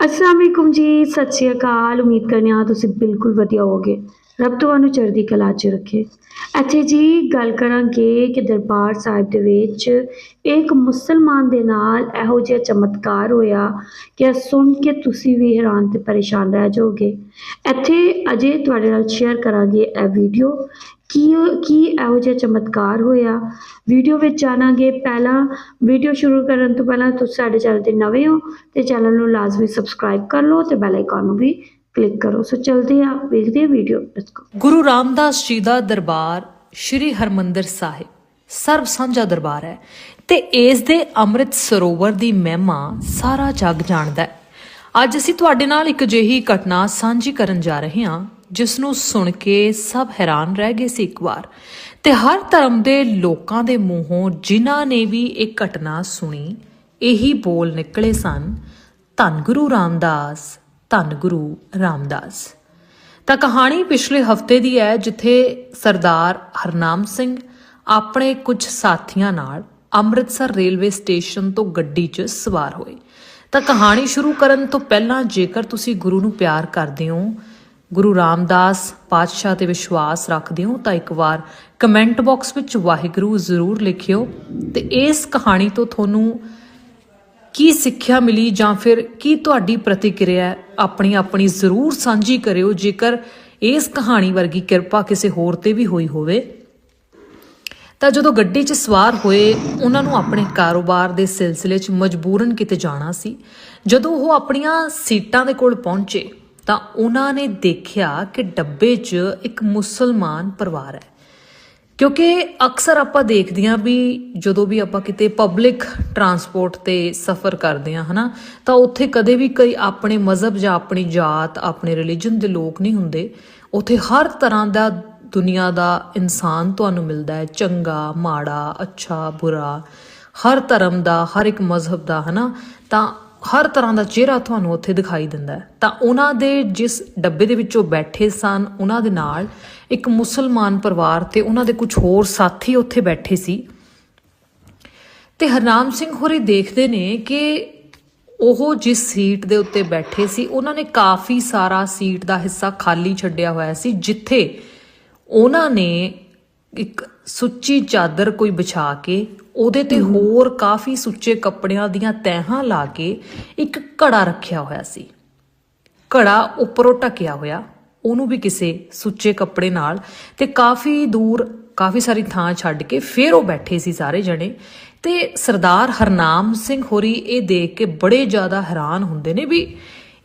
ਅਸਲਾਮ ਵਾਲੇਕੁਮ ਜੀ ਸਤਿ ਸ਼੍ਰੀ ਅਕਾਲ। ਉਮੀਦ ਕਰਨੇ ਆ ਤੁਸੀਂ ਬਿਲਕੁਲ ਵਧੀਆ ਹੋਗੇ ਰੱਬ ਤੁਹਾਨੂੰ ਚੜ੍ਹਦੀ ਕਲਾ 'ਚ ਰੱਖੇ। ਇੱਥੇ ਜੀ ਗੱਲ ਕਰਾਂਗੇ ਕਿ ਦਰਬਾਰ ਸਾਹਿਬ ਦੇ ਵਿੱਚ ਇੱਕ ਮੁਸਲਮਾਨ ਦੇ ਨਾਲ ਇਹੋ ਜਿਹਾ ਚਮਤਕਾਰ ਹੋਇਆ ਕਿ ਸੁਣ ਕੇ ਤੁਸੀਂ ਵੀ ਹੈਰਾਨ ਤੇ ਪਰੇਸ਼ਾਨ ਰਹਿ ਜਾਓਗੇ। ਇੱਥੇ ਅਜੇ ਤੁਹਾਡੇ ਨਾਲ ਸ਼ੇਅਰ ਕਰਾਂਗੇ ਇਹ ਵੀਡੀਓ ਕੀ ਕੀ ਇਹੋ ਜਿਹਾ ਚਮਤਕਾਰ ਹੋਇਆ? ਵੀਡੀਓ ਵਿੱਚ ਜਾਣਾਂਗੇ, ਪਹਿਲਾਂ ਵੀਡੀਓ ਸ਼ੁਰੂ ਕਰਨ ਤੋਂ ਪਹਿਲਾਂ ਤੁਸੀਂ ਸਾਡੇ ਚੈਨਲ ਤੇ ਨਵੇਂ ਹੋ, ਤੇ ਚੈਨਲ ਨੂੰ ਲਾਜ਼ਮੀ ਸਬਸਕ੍ਰਾਈਬ ਕਰ ਲਓ ਤੇ ਬੈਲ ਆਈਕਨ ਨੂੰ ਵੀ ਕਲਿੱਕ ਕਰੋ। ਸੋ ਚਲਦੇ ਆ ਵੇਖਦੇ ਆ ਵੀਡੀਓ ਗੁਰੂ ਰਾਮਦਾਸ ਜੀ ਦਾ ਦਰਬਾਰ ਸ਼੍ਰੀ ਹਰਮੰਦਰ ਸਾਹਿਬ, ਸਰਬ ਸਾਂਝਾ ਦਰਬਾਰ ਹੈ ਤੇ ਇਸ ਦੇ ਅੰਮ੍ਰਿਤ ਸਰੋਵਰ ਦੀ ਮਹਿਮਾ ਸਾਰਾ ਜੱਗ ਜਾਣਦਾ ਹੈ। ਅੱਜ ਅਸੀਂ ਤੁਹਾਡੇ ਨਾਲ ਇੱਕ ਅਜਿਹੀ ਘਟਨਾ ਸਾਂਝੀ ਕਰਨ ਜਾ ਰਹੇ ਹਾਂ ਜਿਸ ਨੂੰ ਸੁਣ ਕੇ ਸਭ ਹੈਰਾਨ ਰਹਿ ਗਏ ਸੀ ਇੱਕ ਵਾਰ। ਤੇ ਹਰ ਧਰਮ ਦੇ ਲੋਕਾਂ ਦੇ ਮੂੰਹੋਂ ਜਿਨ੍ਹਾਂ ਨੇ ਵੀ ਇਹ ਘਟਨਾ ਸੁਣੀ, ਇਹੀ ਬੋਲ ਨਿਕਲੇ ਸਨ, ਧੰਨ ਗੁਰੂ ਰਾਮਦਾਸ, ਧੰਨ ਗੁਰੂ ਰਾਮਦਾਸ। ਤਾਂ ਕਹਾਣੀ ਪਿਛਲੇ ਹਫ਼ਤੇ ਦੀ ਹੈ, ਜਿੱਥੇ ਸਰਦਾਰ ਹਰਨਾਮ ਸਿੰਘ ਆਪਣੇ ਕੁਝ ਸਾਥੀਆਂ ਨਾਲ ਅੰਮ੍ਰਿਤਸਰ ਰੇਲਵੇ ਸਟੇਸ਼ਨ ਤੋਂ ਗੱਡੀ 'ਚ ਸਵਾਰ ਹੋਏ। ਤਾਂ ਕਹਾਣੀ ਸ਼ੁਰੂ ਕਰਨ ਤੋਂ ਪਹਿਲਾਂ ਜੇਕਰ ਤੁਸੀਂ ਗੁਰੂ ਨੂੰ ਪਿਆਰ ਕਰਦੇ ਹੋ ਗੁਰੂ ਰਾਮਦਾਸ ਪਾਤਸ਼ਾਹ ਤੇ ਵਿਸ਼ਵਾਸ ਰੱਖਦੇ ਹੋ ਤਾਂ ਇੱਕ ਵਾਰ ਕਮੈਂਟ ਬਾਕਸ ਵਿੱਚ ਵਾਹਿਗੁਰੂ ਜ਼ਰੂਰ ਲਿਖਿਓ ਤੇ ਇਸ ਕਹਾਣੀ ਤੋਂ ਤੁਹਾਨੂੰ ਕੀ ਸਿੱਖਿਆ ਮਿਲੀ ਜਾਂ ਫਿਰ ਕੀ ਤੁਹਾਡੀ ਪ੍ਰਤੀਕਿਰਿਆ ਆਪਣੀ ਆਪਣੀ ਜ਼ਰੂਰ ਸਾਂਝੀ ਕਰਿਓ, ਜੇਕਰ ਇਸ ਕਹਾਣੀ ਵਰਗੀ ਕਿਰਪਾ ਕਿਸੇ ਹੋਰ ਤੇ ਵੀ ਹੋਈ ਹੋਵੇ। ਤਾਂ ਜਦੋਂ ਗੱਡੀ 'ਚ ਸਵਾਰ ਹੋਏ, ਉਹਨਾਂ ਨੂੰ ਆਪਣੇ ਕਾਰੋਬਾਰ ਦੇ ਸਿਲਸਿਲੇ 'ਚ ਮਜਬੂਰਨ ਕਿਤੇ ਜਾਣਾ ਸੀ। ਜਦੋਂ ਉਹ ਆਪਣੀਆਂ ਸੀਟਾਂ ਦੇ ਕੋਲ ਪਹੁੰਚੇ ਤਾਂ ਉਹਨਾਂ ਨੇ ਦੇਖਿਆ ਕਿ ਡੱਬੇ 'ਚ ਇੱਕ ਮੁਸਲਮਾਨ ਪਰਿਵਾਰ ਹੈ। ਕਿਉਂਕਿ ਅਕਸਰ ਆਪਾਂ ਦੇਖਦੇ ਹਾਂ ਵੀ ਜਦੋਂ ਵੀ ਆਪਾਂ ਕਿਤੇ ਪਬਲਿਕ ਟਰਾਂਸਪੋਰਟ ਤੇ ਸਫ਼ਰ ਕਰਦੇ ਹਾਂ, ਹਨਾ, ਤਾਂ ਉੱਥੇ ਕਦੇ ਵੀ ਕੋਈ ਆਪਣੇ ਮਜ਼ਹਬ ਜਾਂ ਆਪਣੀ ਜਾਤ, ਆਪਣੇ ਰਿਲੀਜਨ ਦੇ ਲੋਕ ਨਹੀਂ ਹੁੰਦੇ। ਉੱਥੇ ਹਰ ਤਰ੍ਹਾਂ ਦਾ ਦੁਨੀਆ ਦਾ ਇਨਸਾਨ ਤੁਹਾਨੂੰ ਮਿਲਦਾ ਹੈ, ਚੰਗਾ, ਮਾੜਾ, ਅੱਛਾ, ਬੁਰਾ। ਹਰ ਧਰਮ ਦਾ, ਹਰ ਇੱਕ ਮਜ਼ਹਬ ਦਾ, ਹਨਾ। ਤਾਂ ਹਰ ਤਰ੍ਹਾਂ ਦਾ ਚਿਹਰਾ ਤੁਹਾਨੂੰ ਉੱਥੇ ਦਿਖਾਈ ਦਿੰਦਾ ਹੈ। ਤਾਂ ਉਹਨਾਂ ਦੇ ਜਿਸ ਡੱਬੇ ਦੇ ਵਿੱਚੋਂ ਬੈਠੇ ਸਨ, ਉਹਨਾਂ ਦੇ ਨਾਲ ਇੱਕ ਮੁਸਲਮਾਨ ਪਰਿਵਾਰ ਤੇ ਉਹਨਾਂ ਦੇ ਕੁਝ ਹੋਰ ਸਾਥੀ ਉੱਥੇ ਬੈਠੇ ਸੀ। ਤੇ ਹਰਨਾਮ ਸਿੰਘ ਹੋਰੀ ਦੇਖਦੇ ਨੇ ਕਿ ਉਹ ਜਿਸ ਸੀਟ ਦੇ ਉੱਤੇ ਬੈਠੇ ਸੀ, ਉਹਨਾਂ ਨੇ ਕਾਫੀ ਸਾਰਾ ਸੀਟ ਦਾ ਹਿੱਸਾ ਖਾਲੀ ਛੱਡਿਆ ਹੋਇਆ ਸੀ, ਜਿੱਥੇ ਉਹਨਾਂ ਨੇ ਇੱਕ ਸੁੱਚੀ ਚਾਦਰ ਕੋਈ ਵਿਛਾ ਕੇ ਉਹਦੇ ਤੇ ਹੋਰ ਕਾਫੀ ਸੁੱਚੇ ਕੱਪੜਿਆਂ ਦੀਆਂ ਤਹਿਾਂ ਲਾ ਕੇ ਇੱਕ ਘੜਾ ਰੱਖਿਆ ਹੋਇਆ ਸੀ। ਘੜਾ ਉੱਪਰੋਂ ਢਕਿਆ ਹੋਇਆ ਉਹਨੂੰ ਵੀ ਕਿਸੇ ਸੁੱਚੇ ਕੱਪੜੇ ਨਾਲ ਤੇ ਕਾਫੀ ਦੂਰ ਕਾਫੀ ਸਾਰੀ ਥਾਂ ਛੱਡ ਕੇ ਫਿਰ ਉਹ ਬੈਠੇ ਸੀ ਸਾਰੇ ਜਣੇ ਤੇ ਸਰਦਾਰ ਹਰਨਾਮ ਸਿੰਘ ਹੋਰੀ ਇਹ ਦੇਖ ਕੇ ਬੜੇ ਜ਼ਿਆਦਾ ਹੈਰਾਨ ਹੁੰਦੇ ਨੇ ਵੀ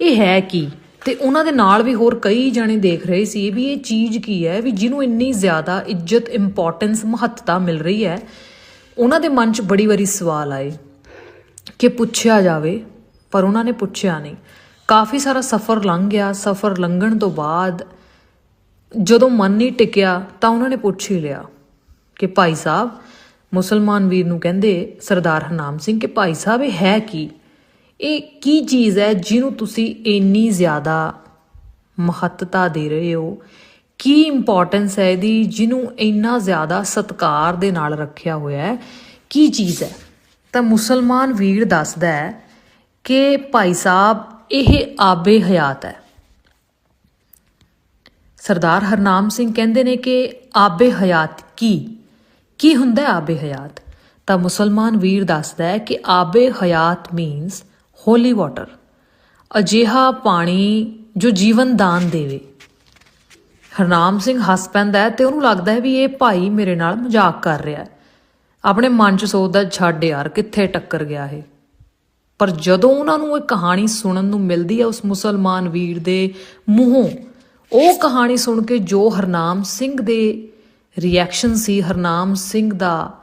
ਇਹ ਹੈ ਕੀ? ਤੇ ਉਹਨਾਂ ਦੇ ਨਾਲ ਵੀ ਹੋਰ ਕਈ ਜਣੇ ਦੇਖ ਰਹੇ ਸੀ ਵੀ ਇਹ ਚੀਜ਼ ਕੀ ਹੈ, ਵੀ ਜਿਹਨੂੰ ਇੰਨੀ ਜ਼ਿਆਦਾ ਇੱਜ਼ਤ ਇੰਪੋਰਟੈਂਸ ਮਹੱਤਤਾ ਮਿਲ ਰਹੀ ਹੈ, ਉਹਨਾਂ ਦੇ ਮਨ 'ਚ ਬੜੀ ਵਾਰੀ ਸਵਾਲ ਆਏ ਕਿ ਪੁੱਛਿਆ ਜਾਵੇ, ਪਰ ਉਹਨਾਂ ਨੇ ਪੁੱਛਿਆ ਨਹੀਂ। ਕਾਫੀ ਸਾਰਾ ਸਫ਼ਰ ਲੰਘ ਗਿਆ, ਸਫ਼ਰ ਲੰਘਣ ਤੋਂ ਬਾਅਦ ਜਦੋਂ ਮਨ ਨਹੀਂ ਟਿਕਿਆ ਤਾਂ ਉਹਨਾਂ ਨੇ ਪੁੱਛ ਹੀ ਲਿਆ ਕਿ ਭਾਈ ਸਾਹਿਬ, ਮੁਸਲਮਾਨ ਵੀਰ ਨੂੰ ਕਹਿੰਦੇ ਸਰਦਾਰ ਹਰਨਾਮ ਸਿੰਘ ਕਿ ਭਾਈ ਸਾਹਿਬ ਇਹ ਹੈ ਕੀ? ਇਹ ਕੀ ਚੀਜ਼ ਹੈ ਜਿਹਨੂੰ ਤੁਸੀਂ ਇੰਨੀ ਜ਼ਿਆਦਾ ਮਹੱਤਤਾ ਦੇ ਰਹੇ ਹੋ? ਕੀ ਇੰਪੋਰਟੈਂਸ ਹੈ ਇਹਦੀ ਜਿਹਨੂੰ ਇੰਨਾ ਜ਼ਿਆਦਾ ਸਤਿਕਾਰ ਦੇ ਨਾਲ ਰੱਖਿਆ ਹੋਇਆ ਹੈ? ਕੀ ਚੀਜ਼ ਹੈ? ਤਾਂ ਮੁਸਲਮਾਨ ਵੀਰ ਦੱਸਦਾ ਹੈ ਕਿ ਭਾਈ ਸਾਹਿਬ, ਇਹ ਆਬੇ ਹਯਾਤ ਹੈ। ਸਰਦਾਰ ਹਰਨਾਮ ਸਿੰਘ ਕਹਿੰਦੇ ਨੇ ਕਿ ਆਬੇ ਹਯਾਤ ਕੀ? ਕੀ ਹੁੰਦਾ ਆਬੇ ਹਯਾਤ? ਤਾਂ ਮੁਸਲਮਾਨ ਵੀਰ ਦੱਸਦਾ ਹੈ ਕਿ ਆਬੇ ਹਯਾਤ ਮੀਨਸ ਹੋਲੀ ਵਾਟਰ। ਅਜਿਹਾ ਪਾਣੀ ਜੋ ਜੀਵਨ ਦਾਨ ਦੇਵੇ। ਹਰਨਾਮ ਸਿੰਘ ਹੱਸ ਪੈਂਦਾ ਹੈ ਤੇ ਉਹਨੂੰ ਲੱਗਦਾ ਹੈ ਵੀ ਇਹ ਭਾਈ ਮੇਰੇ ਨਾਲ ਮਜ਼ਾਕ ਕਰ ਰਿਹਾ ਹੈ। ਆਪਣੇ ਮਨ 'ਚ ਸੋਚਦਾ, ਛੱਡ ਯਾਰ, ਕਿੱਥੇ ਟੱਕਰ ਗਿਆ ਇਹ। ਪਰ ਜਦੋਂ ਉਹਨਾਂ ਨੂੰ ਇਹ ਕਹਾਣੀ ਸੁਣਨ ਨੂੰ ਮਿਲਦੀ ਹੈ ਉਸ ਮੁਸਲਮਾਨ ਵੀਰ ਦੇ ਮੂੰਹੋਂ, ਉਹ ਕਹਾਣੀ ਸੁਣ ਕੇ ਜੋ ਹਰਨਾਮ ਸਿੰਘ ਦੇ ਰਿਐਕਸ਼ਨ ਸੀ, ਹਰਨਾਮ ਸਿੰਘ ਦਾ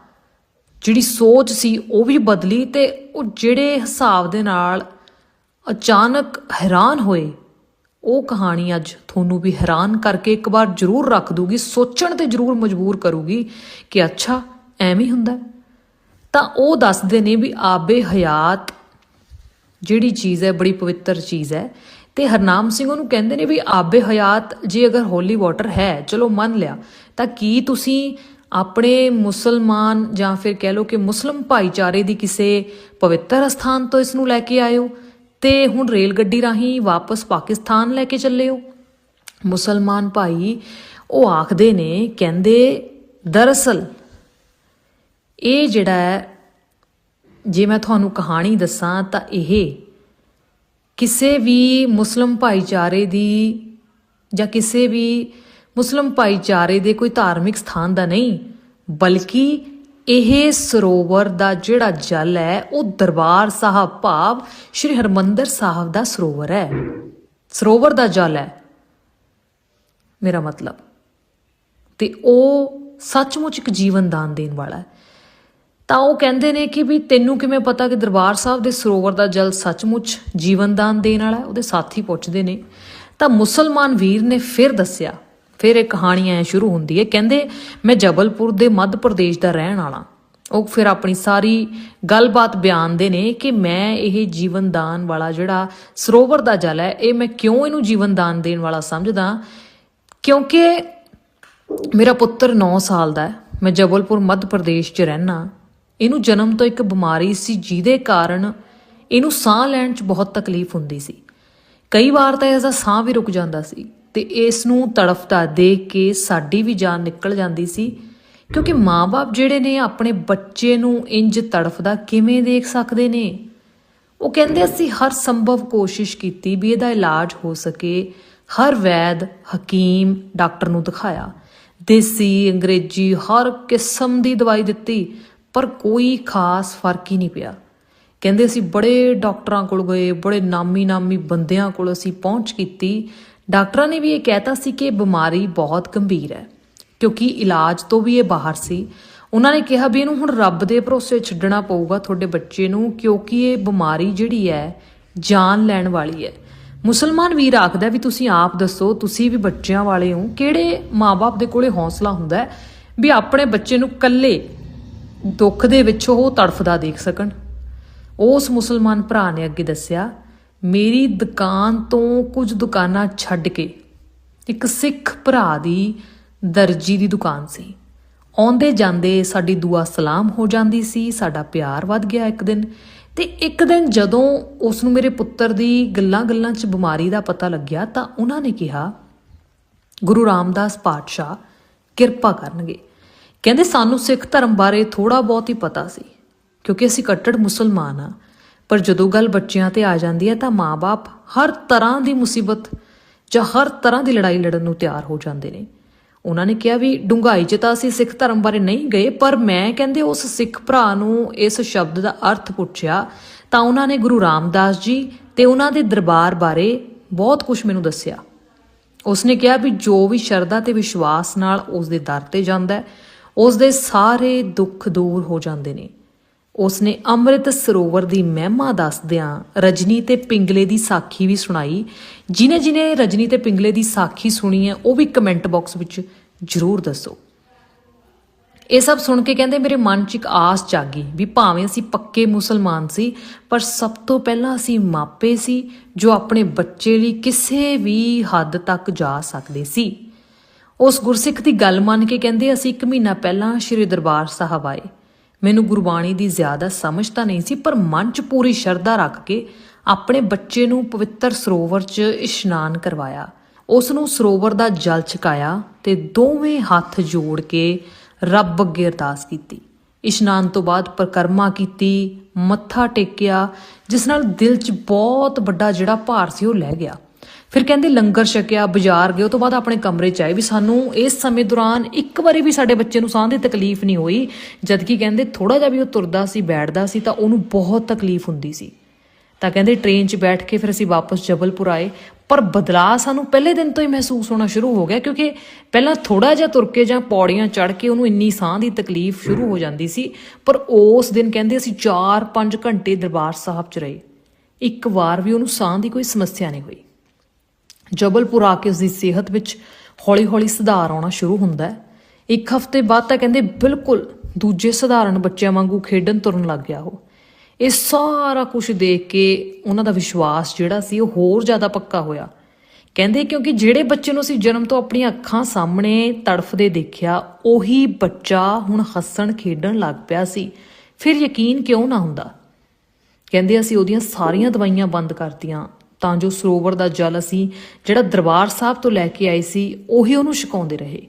ਜਿਹੜੀ ਸੋਚ ਸੀ ਉਹ ਵੀ ਬਦਲੀ ਤੇ ਉਹ ਜਿਹੜੇ ਹਿਸਾਬ ਦੇ ਨਾਲ ਅਚਾਨਕ ਹੈਰਾਨ ਹੋਏ, ਉਹ ਕਹਾਣੀ ਅੱਜ ਤੁਹਾਨੂੰ ਵੀ ਹੈਰਾਨ ਕਰਕੇ ਇੱਕ ਵਾਰ ਜ਼ਰੂਰ ਰੱਖ ਦੂਗੀ, ਸੋਚਣ ਤੇ ਜ਼ਰੂਰ ਮਜਬੂਰ ਕਰੂਗੀ ਕਿ ਅੱਛਾ, ਐਵੇਂ ਹੀ ਹੁੰਦਾ। ਤਾਂ ਉਹ ਦੱਸਦੇ ਨੇ ਵੀ ਆਬੇ ਹਯਾਤ ਜਿਹੜੀ ਚੀਜ਼ ਹੈ, ਬੜੀ ਪਵਿੱਤਰ ਚੀਜ਼ ਹੈ ਤੇ ਹਰਨਾਮ ਸਿੰਘ ਉਹਨੂੰ ਕਹਿੰਦੇ ਨੇ ਵੀ ਆਬੇ ਹਯਾਤ ਜੇ ਅਗਰ ਹੋਲੀ ਵਾਟਰ ਹੈ, ਚਲੋ ਮੰਨ ਲਿਆ। ਤਾਂ ਕੀ ਤੁਸੀਂ ਆਪਣੇ ਮੁਸਲਮਾਨ ਜਾਂ ਫਿਰ ਕਹਿ ਲਓ ਕਿ ਮੁਸਲਮ ਭਾਈਚਾਰੇ ਦੀ ਕਿਸੇ ਪਵਿੱਤਰ ਸਥਾਨ ਤੋਂ ਇਸ ਨੂੰ ਲੈ ਕੇ ਆਇਓ ਤੇ ਹੁਣ ਰੇਲ ਗੱਡੀ ਰਾਹੀਂ ਵਾਪਸ ਪਾਕਿਸਤਾਨ ਲੈ ਕੇ ਚੱਲੇ ਹੋ ਮੁਸਲਮਾਨ ਭਾਈ ਉਹ ਆਖਦੇ ਨੇ, ਕਹਿੰਦੇ, ਦਰਅਸਲ ਇਹ ਜਿਹੜਾ ਹੈ, ਜੇ ਮੈਂ ਤੁਹਾਨੂੰ ਕਹਾਣੀ ਦੱਸਾਂ ਤਾਂ ਇਹ ਕਿਸੇ ਵੀ ਮੁਸਲਮ ਭਾਈਚਾਰੇ ਦੀ ਜਾਂ ਕਿਸੇ ਵੀ ਮੁਸਲਮ ਭਾਈਚਾਰੇ ਦੇ ਕੋਈ ਧਾਰਮਿਕ ਸਥਾਨ ਦਾ ਨਹੀਂ, ਬਲਕਿ ਇਹ ਸਰੋਵਰ ਦਾ ਜਿਹੜਾ ਜਲ ਹੈ, ਉਹ ਦਰਬਾਰ ਸਾਹਿਬ ਭਾਵ ਸ਼੍ਰੀ ਹਰਮੰਦਰ ਸਾਹਿਬ ਦਾ ਸਰੋਵਰ ਹੈ। ਸਰੋਵਰ ਦਾ ਜਲ ਹੈ। ਮੇਰਾ ਮਤਲਬ, ਤੇ ਉਹ ਸੱਚਮੁੱਚ ਇੱਕ ਜੀਵਨ ਦਾਨ ਦੇਣ ਵਾਲਾ ਹੈ। ਤਾਂ ਉਹ ਕਹਿੰਦੇ ਨੇ ਕਿ ਵੀ ਤੈਨੂੰ ਕਿਵੇਂ ਪਤਾ ਕਿ ਦਰਬਾਰ ਸਾਹਿਬ ਦੇ ਸਰੋਵਰ ਦਾ ਜਲ ਸੱਚਮੁੱਚ ਜੀਵਨ ਦਾਨ ਦੇਣ ਵਾਲਾ ਹੈ? ਉਹਦੇ ਸਾਥੀ ਪੁੱਛਦੇ ਨੇ। ਤਾਂ ਮੁਸਲਮਾਨ ਵੀਰ ਨੇ ਫਿਰ ਦੱਸਿਆ ਫਿਰ ਇਹ ਕਹਾਣੀ ਐ ਸ਼ੁਰੂ ਹੁੰਦੀ ਹੈ, ਕਹਿੰਦੇ ਮੈਂ ਜਬਲਪੁਰ ਦੇ ਮੱਧ ਪ੍ਰਦੇਸ਼ ਦਾ ਰਹਿਣ ਵਾਲਾ। ਉਹ ਫਿਰ ਆਪਣੀ ਸਾਰੀ ਗੱਲਬਾਤ ਬਿਆਨਦੇ ਨੇ ਕਿ ਮੈਂ ਇਹ ਜੀਵਨ ਦਾਨ ਵਾਲਾ ਜਿਹੜਾ ਸਰੋਵਰ ਦਾ ਜਲ ਹੈ, ਇਹ ਮੈਂ ਕਿਉਂ ਇਹਨੂੰ ਜੀਵਨ ਦਾਨ ਦੇਣ ਵਾਲਾ ਸਮਝਦਾ? ਕਿਉਂਕਿ ਮੇਰਾ ਪੁੱਤਰ 9 ਸਾਲ ਦਾ ਹੈ, ਮੈਂ ਜਬਲਪੁਰ ਮੱਧ ਪ੍ਰਦੇਸ਼ 'ਚ ਰਹਿਣਾ ਇਹਨੂੰ ਜਨਮ ਤੋਂ ਇੱਕ ਬਿਮਾਰੀ ਸੀ, ਜਿਹਦੇ ਕਾਰਨ ਇਹਨੂੰ ਸਾਹ ਲੈਣ 'ਚ ਬਹੁਤ ਤਕਲੀਫ ਹੁੰਦੀ ਸੀ। ਕਈ ਵਾਰ ਤਾਂ ਇਸ ਦਾ ਸਾਹ ਵੀ ਰੁਕ ਜਾਂਦਾ ਸੀ। ਤੇ ਇਸ ਨੂੰ ਤੜਫਦਾ ਦੇਖ ਕੇ ਸਾਡੀ ਵੀ ਜਾਨ ਨਿਕਲ ਜਾਂਦੀ ਸੀ, ਕਿਉਂਕਿ ਮਾਪੇ ਜਿਹੜੇ ਨੇ ਆਪਣੇ ਬੱਚੇ ਨੂੰ ਇੰਜ ਤੜਫਦਾ ਕਿਵੇਂ ਦੇਖ ਸਕਦੇ ਨੇ? ਉਹ ਕਹਿੰਦੇ, ਅਸੀਂ ਹਰ ਸੰਭਵ ਕੋਸ਼ਿਸ਼ ਕੀਤੀ ਵੀ ਇਹਦਾ ਇਲਾਜ ਹੋ ਸਕੇ। ਹਰ ਵੈਦ, ਹਕੀਮ, ਡਾਕਟਰ ਨੂੰ ਦਿਖਾਇਆ। ਦੇਸੀ, ਅੰਗਰੇਜ਼ੀ, ਹਰ ਕਿਸਮ ਦੀ ਦਵਾਈ ਦਿੱਤੀ, ਪਰ ਕੋਈ ਖਾਸ ਫ਼ਰਕ ਹੀ ਨਹੀਂ ਪਿਆ। ਕਹਿੰਦੇ, ਅਸੀਂ ਬੜੇ ਡਾਕਟਰਾਂ ਕੋਲ ਗਏ, ਬੜੇ ਨਾਮੀ ਨਾਮੀ ਬੰਦਿਆਂ ਕੋਲ ਅਸੀਂ ਪਹੁੰਚ ਕੀਤੀ ਡਾਕਟਰਾਂ ਨੇ ਵੀ ਇਹ ਕਹਿਤਾ ਸੀ ਕਿ ਇਹ ਬਿਮਾਰੀ ਬਹੁਤ ਗੰਭੀਰ ਹੈ, ਕਿਉਂਕਿ ਇਲਾਜ ਤੋਂ ਵੀ ਇਹ ਬਾਹਰ ਸੀ। ਉਹਨਾਂ ਨੇ ਕਿਹਾ ਵੀ ਇਹਨੂੰ ਹੁਣ ਰੱਬ ਦੇ ਭਰੋਸੇ ਛੱਡਣਾ ਪਊਗਾ ਤੁਹਾਡੇ ਬੱਚੇ ਨੂੰ, ਕਿਉਂਕਿ ਇਹ ਬਿਮਾਰੀ ਜਿਹੜੀ ਹੈ, ਜਾਨ ਲੈਣ ਵਾਲੀ ਹੈ। ਮੁਸਲਮਾਨ ਵੀਰ ਆਖਦਾ ਵੀ ਤੁਸੀਂ ਆਪ ਦੱਸੋ, ਤੁਸੀਂ ਵੀ ਬੱਚਿਆਂ ਵਾਲੇ ਹੋ, ਕਿਹੜੇ ਮਾਪੇ ਦੇ ਕੋਲੇ ਹੌਸਲਾ ਹੁੰਦਾ ਵੀ ਆਪਣੇ ਬੱਚੇ ਨੂੰ ਇਕੱਲੇ ਦੁੱਖ ਦੇ ਵਿੱਚ ਉਹ ਤੜਫਦਾ ਦੇਖ ਸਕਣ? ਉਸ ਮੁਸਲਮਾਨ ਭਰਾ ਨੇ ਅੱਗੇ ਦੱਸਿਆ ਮੇਰੀ ਦੁਕਾਨ ਤੋਂ ਕੁਝ ਦੁਕਾਨਾਂ ਛੱਡ ਕੇ ਇੱਕ ਸਿੱਖ ਭਰਾ ਦੀ ਦਰਜੀ ਦੀ ਦੁਕਾਨ ਸੀ। ਆਉਂਦੇ ਜਾਂਦੇ ਸਾਡੀ ਦੁਆ ਸਲਾਮ ਹੋ ਜਾਂਦੀ ਸੀ, ਸਾਡਾ ਪਿਆਰ ਵੱਧ ਗਿਆ ਇੱਕ ਦਿਨ ਤੇ ਇੱਕ ਦਿਨ ਜਦੋਂ ਉਸ ਨੂੰ ਮੇਰੇ ਪੁੱਤਰ ਦੀ ਗੱਲਾਂ-ਗੱਲਾਂ 'ਚ ਬਿਮਾਰੀ ਦਾ ਪਤਾ ਲੱਗਿਆ ਤਾਂ ਉਹਨਾਂ ਨੇ ਕਿਹਾ, ਗੁਰੂ ਰਾਮਦਾਸ ਪਾਤਸ਼ਾਹ, ਕਿਰਪਾ ਕਰਨਗੇ। ਕਹਿੰਦੇ, ਸਾਨੂੰ ਸਿੱਖ ਧਰਮ ਬਾਰੇ ਥੋੜਾ ਬਹੁਤ ਹੀ ਪਤਾ ਸੀ, ਕਿਉਂਕਿ ਅਸੀਂ ਕੱਟੜ ਮੁਸਲਮਾਨ ਆ ਪਰ ਜਦੋਂ ਗੱਲ ਬੱਚਿਆਂ ਤੇ ਆ ਜਾਂਦੀ ਹੈ ਤਾਂ ਮਾਪੇ ਹਰ ਤਰ੍ਹਾਂ ਦੀ ਮੁਸੀਬਤ ਜਾਂ ਹਰ ਤਰ੍ਹਾਂ ਦੀ ਲੜਾਈ ਲੜਨ ਨੂੰ ਤਿਆਰ ਹੋ ਜਾਂਦੇ ਨੇ। ਉਹਨਾਂ ਨੇ ਕਿਹਾ ਵੀ ਡੁੰਗਾਈ 'ਚ ਤਾਂ ਅਸੀਂ ਸਿੱਖ ਧਰਮ ਬਾਰੇ ਨਹੀਂ ਗਏ, ਪਰ ਮੈਂ ਕਹਿੰਦੇ ਉਸ ਸਿੱਖ ਭਰਾ ਨੂੰ ਇਸ ਸ਼ਬਦ ਦਾ ਅਰਥ ਪੁੱਛਿਆ ਤਾਂ ਉਹਨਾਂ ਨੇ ਗੁਰੂ ਰਾਮਦਾਸ ਜੀ ਤੇ ਉਹਨਾਂ ਦੇ ਦਰਬਾਰ ਬਾਰੇ ਬਹੁਤ ਕੁਝ ਮੈਨੂੰ ਦੱਸਿਆ। ਉਸਨੇ ਕਿਹਾ ਵੀ ਜੋ ਵੀ ਸ਼ਰਧਾ ਤੇ ਵਿਸ਼ਵਾਸ ਨਾਲ ਉਸ ਦੇ ਦਰ ਤੇ ਜਾਂਦਾ ਹੈ, ਉਸ ਦੇ ਸਾਰੇ ਦੁੱਖ ਦੂਰ ਹੋ ਜਾਂਦੇ ਨੇ। ਉਸਨੇ ਅੰਮ੍ਰਿਤ ਸਰੋਵਰ ਦੀ ਮਹਿਮਾ ਦੱਸਦਿਆਂ ਰਜਨੀ ਤੇ ਪਿੰਗਲੇ ਦੀ ਸਾਖੀ ਵੀ ਸੁਣਾਈ। ਜਿਨੇ ਜਿਨੇ ਰਜਨੀ ਤੇ ਪਿੰਗਲੇ ਦੀ ਸਾਖੀ ਸੁਣੀ ਹੈ, ਉਹ ਵੀ ਕਮੈਂਟ ਬਾਕਸ ਵਿੱਚ ਜਰੂਰ ਦੱਸੋ। ਇਹ ਸਭ ਸੁਣ ਕੇ ਕਹਿੰਦੇ, ਮੇਰੇ ਮਨ 'ਚ ਇੱਕ ਆਸ ਜਾਗੀ ਵੀ ਭਾਵੇਂ ਅਸੀਂ ਪੱਕੇ ਮੁਸਲਮਾਨ ਸੀ, ਪਰ ਸਭ ਤੋਂ ਪਹਿਲਾਂ ਅਸੀਂ ਮਾਪੇ ਸੀ, ਜੋ ਆਪਣੇ ਬੱਚੇ ਲਈ ਕਿਸੇ ਵੀ ਹੱਦ ਤੱਕ ਜਾ ਸਕਦੇ ਸੀ। ਉਸ ਗੁਰਸਿੱਖ ਦੀ ਗੱਲ ਮੰਨ ਕੇ ਕਹਿੰਦੇ, ਅਸੀਂ ਇੱਕ ਮਹੀਨਾ ਪਹਿਲਾਂ ਸ਼੍ਰੀ ਦਰਬਾਰ ਸਾਹਿਬ ਆਏ। ਮੈਨੂੰ ਗੁਰਬਾਣੀ ਦੀ ਜ਼ਿਆਦਾ ਸਮਝ ਤਾਂ ਨਹੀਂ ਸੀ, ਪਰ ਮਨ 'ਚ ਪੂਰੀ ਸ਼ਰਧਾ ਰੱਖ ਕੇ ਆਪਣੇ ਬੱਚੇ ਨੂੰ ਪਵਿੱਤਰ ਸਰੋਵਰ 'ਚ ਇਸ਼ਨਾਨ ਕਰਵਾਇਆ। ਉਸ ਨੂੰ ਸਰੋਵਰ ਦਾ ਜਲ ਛਕਾਇਆ ਤੇ ਦੋਵੇਂ ਹੱਥ ਜੋੜ ਕੇ ਰੱਬ ਅੱਗੇ ਅਰਦਾਸ ਕੀਤੀ। ਇਸ਼ਨਾਨ ਤੋਂ ਬਾਅਦ ਪ੍ਰਕਰਮਾ ਕੀਤੀ, ਮੱਥਾ ਟੇਕਿਆ, ਜਿਸ ਨਾਲ ਦਿਲ 'ਚ ਬਹੁਤ ਵੱਡਾ ਜਿਹੜਾ ਭਾਰ ਸੀ ਉਹ ਲੈ ਗਿਆ। ਫਿਰ ਕਹਿੰਦੇ ਲੰਗਰ ਛਕਿਆ, ਬਾਜ਼ਾਰ ਗਏ, ਉਹ ਤੋਂ ਬਾਅਦ ਆਪਣੇ ਕਮਰੇ 'ਚ ਆਏ ਵੀ ਸਾਨੂੰ ਇਸ ਸਮੇਂ ਦੌਰਾਨ ਇੱਕ ਵਾਰੀ ਵੀ ਸਾਡੇ ਬੱਚੇ ਨੂੰ ਸਾਹ ਦੀ ਤਕਲੀਫ ਨਹੀਂ ਹੋਈ ਜਦ ਕਿ ਕਹਿੰਦੇ ਥੋੜਾ ਜਿਹਾ ਵੀ ਉਹ ਤੁਰਦਾ ਸੀ, ਬੈਠਦਾ ਸੀ, ਤਾਂ ਉਹਨੂੰ ਬਹੁਤ ਤਕਲੀਫ ਹੁੰਦੀ ਸੀ। ਤਾਂ ਕਹਿੰਦੇ ਟ੍ਰੇਨ 'ਚ ਬੈਠ ਕੇ ਫਿਰ ਅਸੀਂ ਵਾਪਸ ਜਬਲਪੁਰ ਆਏ, ਪਰ ਬਦਲਾਅ ਸਾਨੂੰ ਪਹਿਲੇ ਦਿਨ ਤੋਂ ਹੀ ਮਹਿਸੂਸ ਹੋਣਾ ਸ਼ੁਰੂ ਹੋ ਗਿਆ, ਕਿਉਂਕਿ ਪਹਿਲਾਂ ਥੋੜਾ ਜਿਹਾ ਤੁਰ ਕੇ ਜਾਂ ਪੌੜੀਆਂ ਚੜ੍ਹ ਕੇ ਉਹਨੂੰ ਇੰਨੀ ਸਾਹ ਦੀ ਤਕਲੀਫ ਸ਼ੁਰੂ ਹੋ ਜਾਂਦੀ ਸੀ, ਪਰ ਉਸ ਦਿਨ ਕਹਿੰਦੇ ਅਸੀਂ 4-5 ਘੰਟੇ ਦਰਬਾਰ ਸਾਹਿਬ 'ਚ ਰਹੇ। ਇੱਕ ਵਾਰ ਵੀ ਉਹਨੂੰ ਸਾਹ ਦੀ ਕੋਈ ਸਮੱਸਿਆ ਨਹੀਂ ਹੋਈ। ਜਬਲਪੁਰ ਆ ਕੇ ਉਸਦੀ ਸਿਹਤ ਵਿੱਚ ਹੌਲੀ-ਹੌਲੀ ਸੁਧਾਰ ਆਉਣਾ ਸ਼ੁਰੂ ਹੁੰਦਾ ਹੈ। ਇੱਕ ਹਫ਼ਤੇ ਬਾਅਦ ਤਾਂ ਕਹਿੰਦੇ ਬਿਲਕੁਲ ਦੂਜੇ ਸਧਾਰਨ ਬੱਚਿਆਂ ਵਾਂਗੂ ਖੇਡਣ ਤੁਰਨ ਲੱਗ ਗਿਆ ਉਹ। ਇਹ ਸਾਰਾ ਕੁਝ ਦੇਖ ਕੇ ਉਹਨਾਂ ਦਾ ਵਿਸ਼ਵਾਸ ਜਿਹੜਾ ਸੀ ਉਹ ਹੋਰ ਜ਼ਿਆਦਾ ਪੱਕਾ ਹੋਇਆ। ਕਹਿੰਦੇ ਕਿਉਂਕਿ ਜਿਹੜੇ ਬੱਚੇ ਨੂੰ ਅਸੀਂ ਜਨਮ ਤੋਂ ਆਪਣੀਆਂ ਅੱਖਾਂ ਸਾਹਮਣੇ ਤੜਫਦੇ ਦੇਖਿਆ, ਉਹੀ ਬੱਚਾ ਹੁਣ ਹੱਸਣ, ਖੇਡਣ ਲੱਗ ਪਿਆ ਸੀ। ਫਿਰ ਯਕੀਨ ਕਿਉਂ ਨਾ ਹੁੰਦਾ? ਕਹਿੰਦੇ ਅਸੀਂ ਉਹਦੀਆਂ ਸਾਰੀਆਂ ਦਵਾਈਆਂ ਬੰਦ ਕਰਤੀਆਂ ਤਾਂ ਜੋ ਸਰੋਵਰ ਦਾ ਜਲ ਅਸੀਂ ਜਿਹੜਾ ਦਰਬਾਰ ਸਾਹਿਬ ਤੋਂ ਲੈ ਕੇ ਆਏ ਸੀ, ਉਹੀ ਉਹਨੂੰ ਛਕਾਉਂਦੇ ਰਹੇ।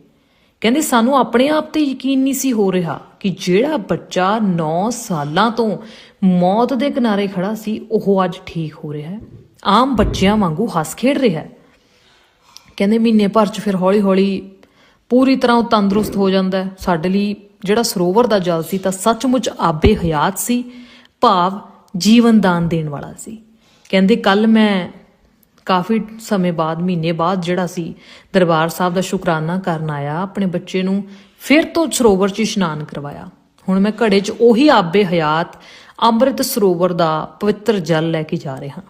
ਕਹਿੰਦੇ, ਸਾਨੂੰ ਆਪਣੇ ਆਪ ਤੇ ਯਕੀਨ ਨਹੀਂ ਸੀ ਹੋ ਰਿਹਾ ਕਿ ਜਿਹੜਾ ਬੱਚਾ 9 ਸਾਲਾਂ ਤੋਂ ਮੌਤ ਦੇ ਕਿਨਾਰੇ ਖੜਾ ਸੀ, ਉਹ ਅੱਜ ਠੀਕ ਹੋ ਰਿਹਾ ਹੈ। ਆਮ ਬੱਚਿਆਂ ਵਾਂਗੂ ਹੱਸ ਖੇਡ ਰਿਹਾ ਹੈ। ਕਹਿੰਦੇ, ਮਹੀਨੇ ਭਰ ਚ ਫਿਰ ਹੌਲੀ-ਹੌਲੀ ਪੂਰੀ ਤਰ੍ਹਾਂ ਉਹ ਤੰਦਰੁਸਤ ਹੋ ਜਾਂਦਾ ਸਾਡੇ ਲਈ ਜਿਹੜਾ ਸਰੋਵਰ ਦਾ ਜਲ ਸੀ, ਤਾਂ ਸੱਚਮੁੱਚ ਆਬੇ ਹਯਾਤ ਸੀ, ਭਾਵ ਜੀਵਨ ਦਾਨ ਦੇਣ ਵਾਲਾ ਸੀ। ਕਹਿੰਦੇ ਕੱਲ ਮੈਂ ਕਾਫੀ ਸਮੇਂ ਬਾਅਦ, ਮਹੀਨੇ ਬਾਅਦ ਜਿਹੜਾ ਸੀ ਦਰਬਾਰ ਸਾਹਿਬ ਦਾ ਸ਼ੁਕਰਾਨਾ ਕਰਨ ਆਇਆ, ਆਪਣੇ ਬੱਚੇ ਨੂੰ ਫਿਰ ਤੋਂ ਸਰੋਵਰ 'ਚ ਇਸ਼ਨਾਨ ਕਰਵਾਇਆ। ਹੁਣ ਮੈਂ ਘੜੇ 'ਚ ਉਹੀ ਆਬੇ ਹਯਾਤ, ਅੰਮ੍ਰਿਤ ਸਰੋਵਰ ਦਾ ਪਵਿੱਤਰ ਜਲ ਲੈ ਕੇ ਜਾ ਰਿਹਾ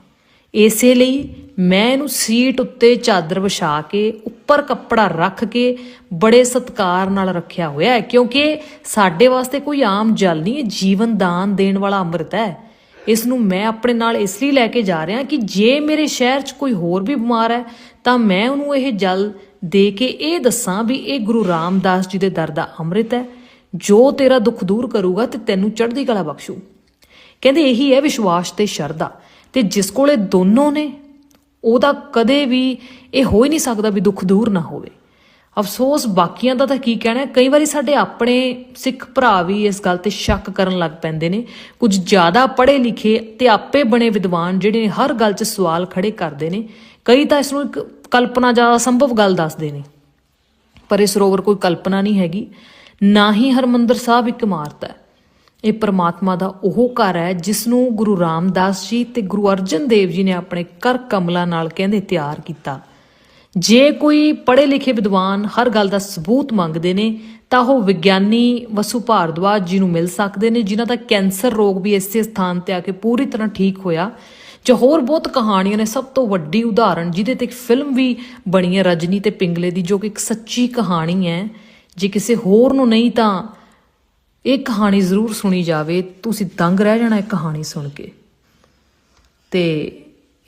ਇਸੇ ਲਈ ਮੈਂ ਇਹਨੂੰ ਸੀਟ ਉੱਤੇ ਚਾਦਰ ਵਿਛਾ ਕੇ, ਉੱਪਰ ਕੱਪੜਾ ਰੱਖ ਕੇ ਬੜੇ ਸਤਕਾਰ ਨਾਲ ਰੱਖਿਆ ਹੋਇਆ ਹੈ, ਕਿਉਂਕਿ ਸਾਡੇ ਵਾਸਤੇ ਕੋਈ ਆਮ ਜਲ ਨਹੀਂ ਇਹ ਜੀਵਨ ਦਾਨ ਦੇਣ ਵਾਲਾ ਅੰਮ੍ਰਿਤ ਹੈ। ਇਸ ਨੂੰ ਮੈਂ ਆਪਣੇ ਨਾਲ ਇਸ ਲਈ ਲੈ ਕੇ ਜਾ ਰਿਹਾ ਕਿ ਜੇ ਮੇਰੇ ਸ਼ਹਿਰ 'ਚ ਕੋਈ ਹੋਰ ਵੀ ਬਿਮਾਰ ਹੈ, ਤਾਂ ਮੈਂ ਉਹਨੂੰ ਇਹ ਜਲ ਦੇ ਕੇ ਇਹ ਦੱਸਾਂ ਵੀ ਇਹ ਗੁਰੂ ਰਾਮਦਾਸ ਜੀ ਦੇ ਦਰ ਦਾ ਅੰਮ੍ਰਿਤ ਹੈ, ਜੋ ਤੇਰਾ ਦੁੱਖ ਦੂਰ ਕਰੂਗਾ ਤੇ ਤੈਨੂੰ ਚੜ੍ਹਦੀ ਕਲਾ ਬਖਸ਼ੂ। ਕਹਿੰਦੇ ਇਹੀ ਹੈ ਵਿਸ਼ਵਾਸ ਤੇ ਸ਼ਰਧਾ, ਤੇ ਜਿਸ ਕੋਲੇ ਦੋਨੋਂ ਨੇ, ਉਹਦਾ ਕਦੇ ਵੀ ਇਹ ਹੋ ਹੀ ਨਹੀਂ ਸਕਦਾ ਵੀ ਦੁੱਖ ਦੂਰ ਨਾ ਹੋਵੇ। ਅਫਸੋਸ, ਬਾਕੀਆਂ ਦਾ ਤਾਂ ਕੀ ਕਹਿਣਾ ਕਈ ਵਾਰੀ ਸਾਡੇ ਆਪਣੇ ਸਿੱਖ ਭਰਾ ਵੀ ਇਸ ਗੱਲ ਤੇ ਸ਼ੱਕ ਕਰਨ ਲੱਗ ਪੈਂਦੇ ਨੇ। ਕੁਝ ਜ਼ਿਆਦਾ ਪੜ੍ਹੇ ਲਿਖੇ ਤੇ ਆਪੇ ਬਣੇ ਵਿਦਵਾਨ ਜਿਹੜੇ ਨੇ ਹਰ ਗੱਲ 'ਚ ਸਵਾਲ ਖੜੇ ਕਰਦੇ ਨੇ। ਕਈ ਤਾਂ ਇਸ ਨੂੰ ਇੱਕ ਕਲਪਨਾ ਜਾਂ ਅਸੰਭਵ ਗੱਲ ਦੱਸਦੇ ਨੇ। ਪਰ ਇਹ ਸਰੋਵਰ ਕੋਈ ਕਲਪਨਾ ਨਹੀਂ ਹੈਗੀ। ਨਾ ਹੀ ਹਰਮੰਦਰ ਸਾਹਿਬ ਇੱਕ ਇਮਾਰਤ ਹੈ। ਇਹ ਪਰਮਾਤਮਾ ਦਾ ਉਹ ਘਰ ਹੈ ਜਿਸ ਨੂੰ ਗੁਰੂ ਰਾਮਦਾਸ ਜੀ ਤੇ ਗੁਰੂ ਅਰਜਨ ਦੇਵ ਜੀ ਨੇ ਆਪਣੇ ਕਰ ਕਮਲਾਂ ਨਾਲ ਕਹਿੰਦੇ ਤਿਆਰ ਕੀਤਾ। ਜੇ ਕੋਈ ਪੜ੍ਹੇ ਲਿਖੇ ਵਿਦਵਾਨ ਹਰ ਗੱਲ ਦਾ ਸਬੂਤ ਮੰਗਦੇ ਨੇ, ਤਾਂ ਉਹ ਵਿਗਿਆਨੀ ਵਸੂ ਭਾਰਦਵਾਜ ਜੀ ਨੂੰ ਮਿਲ ਸਕਦੇ ਨੇ, ਜਿਨ੍ਹਾਂ ਦਾ ਕੈਂਸਰ ਰੋਗ ਵੀ ਇਸੇ ਸਥਾਨ ਤੇ ਆ ਕੇ ਪੂਰੀ ਤਰ੍ਹਾਂ ਠੀਕ ਹੋਇਆ। ਜੋ ਹੋਰ ਬਹੁਤ ਕਹਾਣੀਆਂ ਨੇ, ਸਭ ਤੋਂ ਵੱਡੀ ਉਦਾਹਰਣ ਜਿਹਦੇ ਤੇ ਇੱਕ ਫਿਲਮ ਵੀ ਬਣੀ ਹੈ, ਰਜਨੀ ਤੇ ਪਿੰਗਲੇ ਦੀ, ਜੋ ਕਿ ਇੱਕ ਸੱਚੀ ਕਹਾਣੀ ਹੈ। ਜੇ ਕਿਸੇ ਹੋਰ ਨੂੰ ਨਹੀਂ, ਤਾਂ ਇਹ ਕਹਾਣੀ ਜ਼ਰੂਰ ਸੁਣੀ ਜਾਵੇ। ਤੁਸੀਂ ਦੰਗ ਰਹਿ ਜਾਣਾ ਇਹ ਕਹਾਣੀ ਸੁਣ ਕੇ। ਤੇ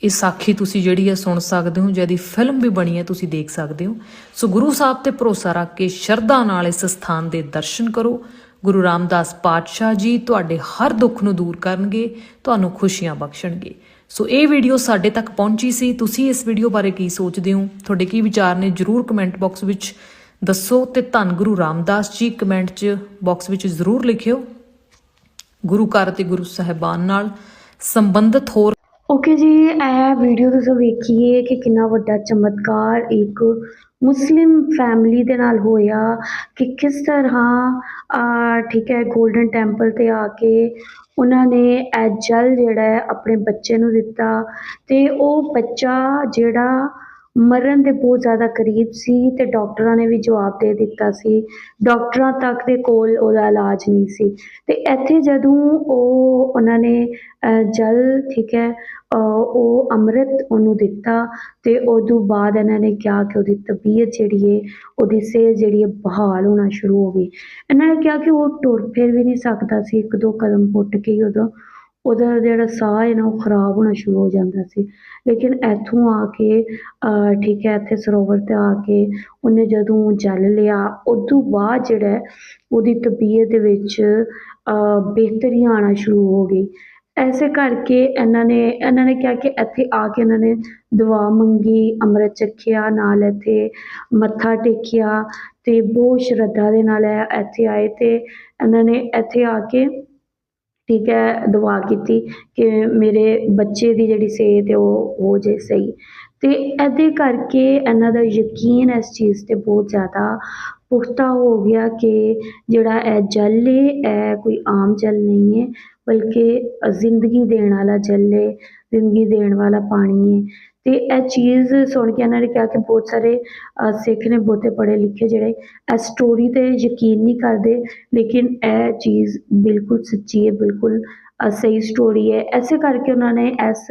ਇਹ ਸਾਖੀ ਤੁਸੀਂ ਜਿਹੜੀ ਹੈ ਸੁਣ ਸਕਦੇ ਹੋ, ਜਿਹਦੀ ਫਿਲਮ ਵੀ ਬਣੀ ਹੈ, ਤੁਸੀਂ ਦੇਖ ਸਕਦੇ ਹੋ। ਸੋ ਗੁਰੂ ਸਾਹਿਬ ਤੇ ਭਰੋਸਾ ਰੱਖ ਕੇ ਸ਼ਰਧਾ ਨਾਲ ਇਸ ਸਥਾਨ ਦੇ ਦਰਸ਼ਨ ਕਰੋ। ਗੁਰੂ ਰਾਮਦਾਸ ਪਾਤਸ਼ਾਹ ਜੀ ਤੁਹਾਡੇ ਹਰ ਦੁੱਖ ਨੂੰ ਦੂਰ ਕਰਨਗੇ, ਤੁਹਾਨੂੰ ਖੁਸ਼ੀਆਂ ਬਖਸ਼ਣਗੇ। ਸੋ ਇਹ ਵੀਡੀਓ ਸਾਡੇ ਤੱਕ ਪਹੁੰਚੀ ਸੀ। ਤੁਸੀਂ ਇਸ ਵੀਡੀਓ ਬਾਰੇ ਕੀ ਸੋਚਦੇ ਹੋ? ਤੁਹਾਡੇ ਕੀ ਵਿਚਾਰ ਨੇ? ਜਰੂਰ ਕਮੈਂਟ ਬਾਕਸ ਵਿੱਚ ਦੱਸੋ ਤੇ ਧੰਨ ਗੁਰੂ ਰਾਮਦਾਸ ਜੀ ਕਮੈਂਟ 'ਚ ਬਾਕਸ ਵਿੱਚ ਜ਼ਰੂਰ ਲਿਖਿਓ। ਗੁਰੂ ਘਰ ਤੇ ਗੁਰੂ ਸਾਹਿਬਾਨ ਨਾਲ ਸੰਬੰਧਿਤ ਹੋਰ ਓਕੇ ਜੀ, ਇਹ ਵੀਡੀਓ ਤੁਸੀਂ ਵੇਖੀਏ ਕਿ ਕਿੰਨਾ ਵੱਡਾ ਚਮਤਕਾਰ ਇੱਕ ਮੁਸਲਿਮ ਫੈਮਿਲੀ ਦੇ ਨਾਲ ਹੋਇਆ ਕਿ ਕਿਸ ਤਰ੍ਹਾਂ ਠੀਕ ਹੈ 골ਡਨ ਟੈਂਪਲ ਤੇ ਆ ਕੇ ਉਹਨਾਂ ਨੇ ਇਹ ਜਲ ਜਿਹੜਾ ਹੈ ਆਪਣੇ ਬੱਚੇ ਨੂੰ ਦਿੱਤਾ ਤੇ ਉਹ ਬੱਚਾ ਜਿਹੜਾ ਮਰਨ ਦੇ ਬਹੁਤ ਜ਼ਿਆਦਾ ਕਰੀਬ ਸੀ ਤੇ ਡਾਕਟਰਾਂ ਨੇ ਵੀ ਜਵਾਬ ਦੇ ਦਿੱਤਾ ਸੀ। ਡਾਕਟਰਾਂ ਤੱਕ ਦੇ ਕੋਲ ਉਹਦਾ ਇਲਾਜ ਨਹੀਂ ਸੀ। ਤੇ ਇੱਥੇ ਜਦੋਂ ਉਹ, ਉਹਨਾਂ ਨੇ ਜਲ, ਠੀਕ ਹੈ ਉਹ ਅੰਮ੍ਰਿਤ ਉਹਨੂੰ ਦਿੱਤਾ ਤੇ ਉਦੋਂ ਬਾਅਦ ਇਹਨਾਂ ਨੇ ਕਿਹਾ ਕਿ ਉਹਦੀ ਤਬੀਅਤ ਜਿਹੜੀ ਹੈ ਉਹਦੀ ਸਿਹਤ ਜਿਹੜੀ ਹੈ ਬਹਾਲ ਹੋਣਾ ਸ਼ੁਰੂ ਹੋ ਗਈ। ਇਹਨਾਂ ਨੇ ਕਿਹਾ ਕਿ ਉਹ ਟੁਰ ਫਿਰ ਵੀ ਨਹੀਂ ਸਕਦਾ ਸੀ। ਇੱਕ ਦੋ ਕਦਮ ਪੁੱਟ ਕੇ ਹੀ ਉਦੋਂ ਉਹਦਾ ਜਿਹੜਾ ਸਾਹ ਹੈ ਨਾ, ਉਹ ਖਰਾਬ ਹੋਣਾ ਸ਼ੁਰੂ ਹੋ ਜਾਂਦਾ ਸੀ। ਲੇਕਿਨ ਇੱਥੋਂ ਆ ਕੇ ਠੀਕ ਹੈ, ਇੱਥੇ ਸਰੋਵਰ ਤੇ ਆ ਕੇ ਉਹਨੇ ਜਦੋਂ ਜਲ ਲਿਆ, ਉਦੋਂ ਬਾਅਦ ਜਿਹੜਾ ਉਹਦੀ ਤਬੀਅਤ ਦੇ ਵਿੱਚ ਬਿਹਤਰੀ ਆਉਣਾ ਸ਼ੁਰੂ ਹੋ ਗਈ। ਐਸੇ ਕਰਕੇ ਇਹਨਾਂ ਨੇ ਇਹਨਾਂ ਨੇ ਕਿਹਾ ਕਿ ਇੱਥੇ ਆ ਕੇ ਇਹਨਾਂ ਨੇ ਦੁਆ ਮੰਗੀ, ਅੰਮ੍ਰਿਤ ਚੱਖਿਆ, ਨਾਲ ਇੱਥੇ ਮੱਥਾ ਟੇਕਿਆ ਅਤੇ ਬਹੁਤ ਸ਼ਰਧਾ ਦੇ ਨਾਲ ਇੱਥੇ ਆਏ ਅਤੇ ਇਹਨਾਂ ਨੇ ਇੱਥੇ ਆ ਕੇ ਠੀਕ ਹੈ, ਦੁਆ ਕੀਤੀ ਕਿ ਮੇਰੇ ਬੱਚੇ ਦੀ ਜਿਹੜੀ ਸਿਹਤ ਹੈ ਉਹ ਹੋ ਜੇ ਸਹੀ। ਅਤੇ ਇਹਦੇ ਕਰਕੇ ਇਹਨਾਂ ਦਾ ਯਕੀਨ ਇਸ ਚੀਜ਼ ਤੇ ਬਹੁਤ ਜ਼ਿਆਦਾ ਪੁਖਤਾ ਹੋ ਗਿਆ ਕਿ ਜਿਹੜਾ ਇਹ ਜਲ ਹੈ ਇਹ ਕੋਈ ਆਮ ਜਲ ਨਹੀਂ ਹੈ ਬਲਕਿ ਜ਼ਿੰਦਗੀ ਦੇਣ ਵਾਲਾ ਜਲ ਹੈ ਜ਼ਿੰਦਗੀ ਦੇਣ ਵਾਲਾ ਪਾਣੀ ਹੈ ਤੇ ਇਹ ਚੀਜ਼ ਸੁਣ ਕੇ ਇਹਨਾਂ ਨੇ ਕਿਹਾ ਕਿ ਬਹੁਤ ਸਾਰੇ ਸਿੱਖ ਨੇ ਬਹੁਤੇ ਪੜ੍ਹੇ ਲਿਖੇ ਜਿਹੜੇ ਇਸ ਸਟੋਰੀ ਤੇ ਯਕੀਨ ਨਹੀਂ ਕਰਦੇ ਲੇਕਿਨ ਇਹ ਚੀਜ਼ ਬਿਲਕੁਲ ਸੱਚੀ ਹੈ ਬਿਲਕੁਲ ਸਹੀ ਸਟੋਰੀ ਹੈ। ਐਸੇ ਕਰਕੇ ਉਹਨਾਂ ਨੇ ਇਸ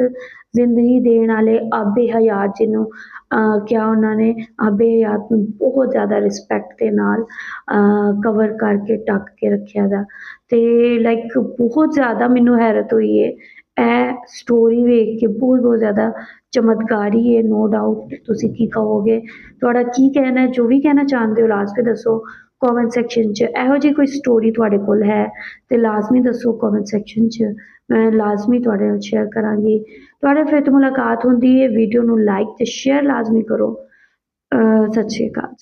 ਜ਼ਿੰਦਗੀ ਦੇਣ ਵਾਲੇ ਆਬੇ ਹਯਾਤ ਜਿਹਨੂੰ ਅ, ਕਿਹਾ ਉਹਨਾਂ ਨੇ ਆਬੇ ਹਯਾਤ ਨੂੰ ਬਹੁਤ ਜ਼ਿਆਦਾ ਰਿਸਪੈਕਟ ਦੇ ਨਾਲ ਕਵਰ ਕਰਕੇ ਟੱਕ ਕੇ ਰੱਖਿਆ ਦਾ। ਤੇ ਲਾਈਕ ਬਹੁਤ ਜ਼ਿਆਦਾ ਮੈਨੂੰ ਹੈਰਤ ਹੋਈ ਹੈ। ਇਹ ਸਟੋਰੀ ਵੇਖ ਕੇ ਬਹੁਤ ਬਹੁਤ ਜ਼ਿਆਦਾ ਚਮਤਕਾਰੀ ਹੈ ਨੋ ਡਾਊਟ ਤੁਸੀਂ ਕੀ ਕਹੋਗੇ। ਤੁਹਾਡਾ ਕੀ ਕਹਿਣਾ ਜੋ ਵੀ ਕਹਿਣਾ ਚਾਹੁੰਦੇ ਹੋ, ਲਾਜ਼ਮੀ ਦੱਸੋ ਕਮੈਂਟ ਸੈਕਸ਼ਨ 'ਚ। ਇਹੋ ਜਿਹੀ ਕੋਈ ਸਟੋਰੀ ਤੁਹਾਡੇ ਕੋਲ ਹੈ? ਤੇ ਲਾਜ਼ਮੀ ਦੱਸੋ ਕਮੈਂਟ ਸੈਕਸ਼ਨ 'ਚ। ਮੈਂ ਲਾਜ਼ਮੀ ਤੁਹਾਡੇ ਨਾਲ ਸ਼ੇਅਰ ਕਰਾਂਗੀ। ਤੁਹਾਡੇ ਫਿਰ ਤੋਂ ਮੁਲਾਕਾਤ ਹੁੰਦੀ ਹੈ। ਵੀਡੀਓ ਨੂੰ ਲਾਈਕ ਤੇ ਸ਼ੇਅਰ ਲਾਜ਼ਮੀ ਕਰੋ। ਸਤਿ ਸ਼੍ਰੀ ਅਕਾਲ